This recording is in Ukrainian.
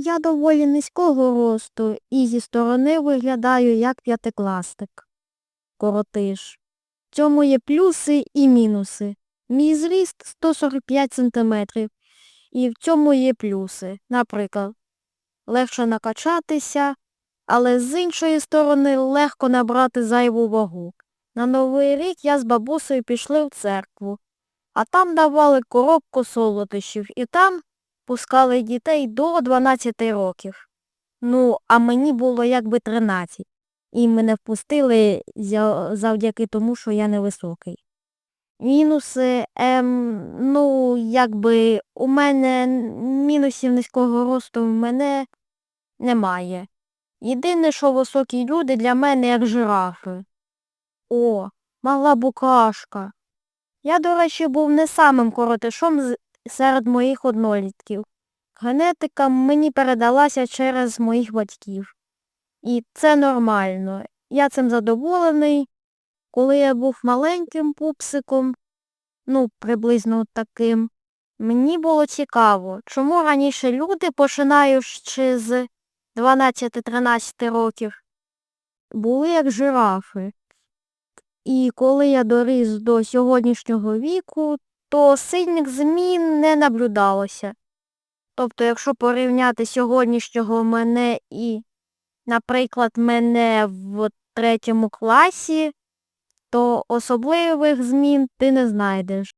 Я доволі низького росту і зі сторони виглядаю як п'ятикласник. Коротиш. В цьому є плюси і мінуси. Мій зріст 145 см. І в цьому є плюси. Наприклад, легше накачатися, але з іншої сторони легко набрати зайву вагу. На Новий рік я з бабусею пішли в церкву, а там давали коробку солодощів і там пускали дітей до 12 років. Ну, а мені було якби 13. І мене впустили завдяки тому, що я невисокий. Мінуси, ем, ну, якби у мене мінусів низького росту в мене немає. Єдине, що високі люди для мене як жирафи. О, мала букашка. Я, до речі, був не самим коротишом серед моїх однолітків. Генетика мені передалася через моїх батьків. І це нормально. Я цим задоволений. Коли я був маленьким пупсиком, ну, приблизно таким, мені було цікаво, чому раніше люди, починаючи з 12-13 років, були як жирафи. І коли я доріс до сьогоднішнього віку, то сильних змін не наблюдалося. Тобто, якщо порівняти сьогоднішнього мене і, наприклад, мене в третьому класі, то особливих змін ти не знайдеш.